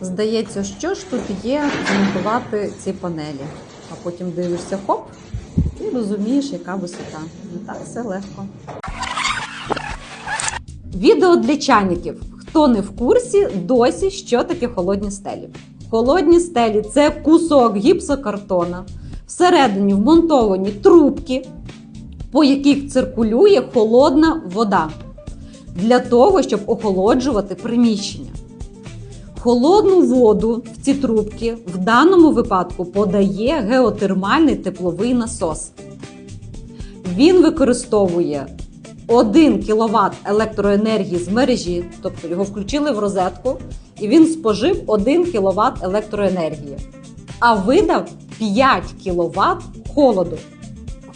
Здається, що ж тут є змонтувати ці панелі. А потім дивишся хоп, і розумієш, яка висота. Не так все легко. Відео для чайників. Хто не в курсі, досі що таке холодні стелі. Холодні стелі це кусок гіпсокартона. Всередині вмонтовані трубки, по яких циркулює холодна вода для того, щоб охолоджувати приміщення. Холодну воду в ці трубки в даному випадку подає геотермальний тепловий насос. Він використовує 1 кВт електроенергії з мережі, тобто його включили в розетку, і він спожив 1 кВт електроенергії, а видав 5 кВт холоду.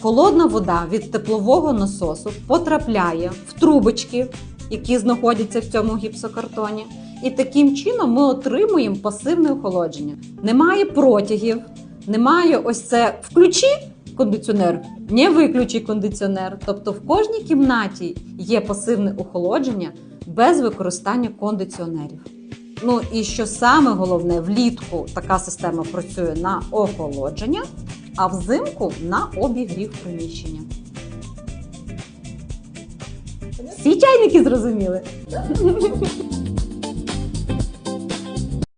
Холодна вода від теплового насосу потрапляє в трубочки, які знаходяться в цьому гіпсокартоні. І таким чином ми отримуємо пасивне охолодження. Немає протягів, немає ось це включи кондиціонер, не виключи кондиціонер. Тобто в кожній кімнаті є пасивне охолодження без використання кондиціонерів. Ну і що саме головне, влітку така система працює на охолодження, а взимку на обігрів приміщення. Всі чайники зрозуміли?